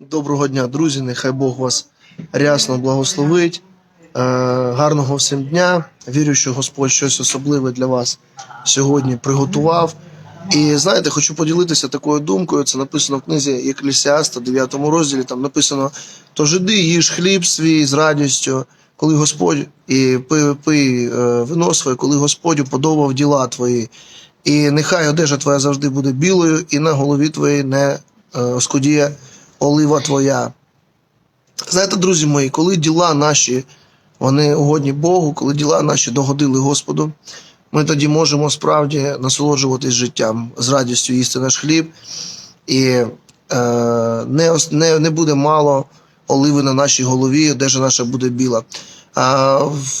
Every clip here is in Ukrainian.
Доброго дня, друзі. Нехай Бог вас рясно благословить. Е, гарного всім дня. Вірю, що Господь щось особливе для вас сьогодні приготував. І знаєте, хочу поділитися такою думкою. Це написано в книзі Еклісіаста, 9 розділі. Там написано: то жиди, їж хліб свій з радістю, коли Господь і пий, пий е, вино своє, коли Господь уподобав діла твої. І нехай одежа твоя завжди буде білою, і на голові твоїй не е, оскудіє олива твоя. Знаєте, друзі мої, коли діла наші вони угодні Богу, коли діла наші догодили Господу, ми тоді можемо справді насолоджуватись життям з радістю їсти наш хліб, і е, не, не, не буде мало оливи на нашій голові, одежа наша буде біла. А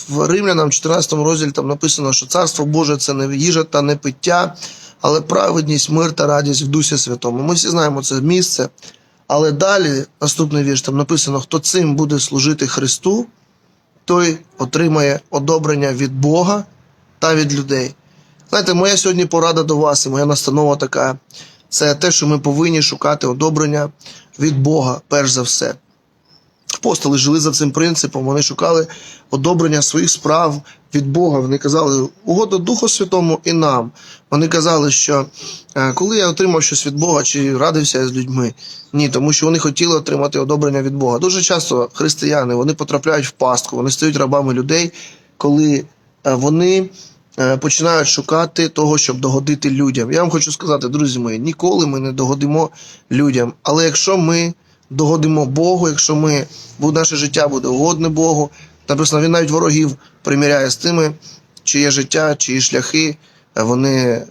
в Римлянам 14 розділі там написано, що царство Боже це не їжа та не пиття, але праведність, мир та радість в Дусі Святому. Ми всі знаємо це місце. Але далі наступний вірш там написано: хто цим буде служити Христу, той отримає одобрення від Бога та від людей. Знаєте, моя сьогодні порада до вас і моя настанова така: це те, що ми повинні шукати одобрення від Бога, перш за все. Апостоли жили за цим принципом, вони шукали одобрення своїх справ від Бога. Вони казали, угодно Духу Святому і нам. Вони казали, що е, коли я отримав щось від Бога, чи радився я з людьми, ні, тому що вони хотіли отримати одобрення від Бога. Дуже часто християни вони потрапляють в пастку, вони стають рабами людей, коли е, вони е, починають шукати того, щоб догодити людям. Я вам хочу сказати, друзі мої, ніколи ми не догодимо людям. Але якщо ми догодимо Богу, якщо ми наше життя буде угодне Богу, написано, він навіть ворогів приміряє з тими, чиє життя, чиї шляхи е, вони е,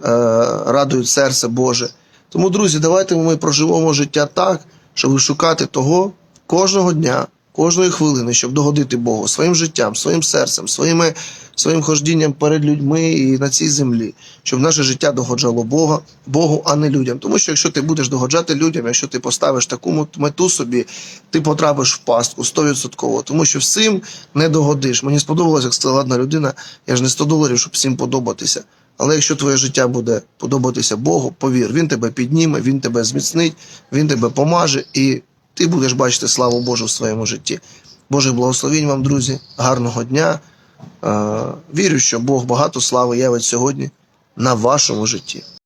радують серце Боже. Тому, друзі, давайте ми проживемо життя так, щоб шукати того кожного дня, кожної хвилини, щоб догодити Богу своїм життям, своїм серцем, своїми, своїм хождінням перед людьми і на цій землі, щоб наше життя догоджало Бога, Богу, а не людям. Тому що якщо ти будеш догоджати людям, якщо ти поставиш таку мету собі, ти потрапиш в пастку 100%. Тому що всім не догодиш. Мені сподобалось, як сказала одна людина, я ж не 100 доларів, щоб всім подобатися. Але якщо твоє життя буде подобатися Богу, повір, він тебе підніме, він тебе зміцнить, він тебе помаже, і ти будеш бачити славу Божу в своєму житті. Божих благословінь вам, друзі, гарного дня. Е, Вірю, що Бог багато слави явить сьогодні на вашому житті.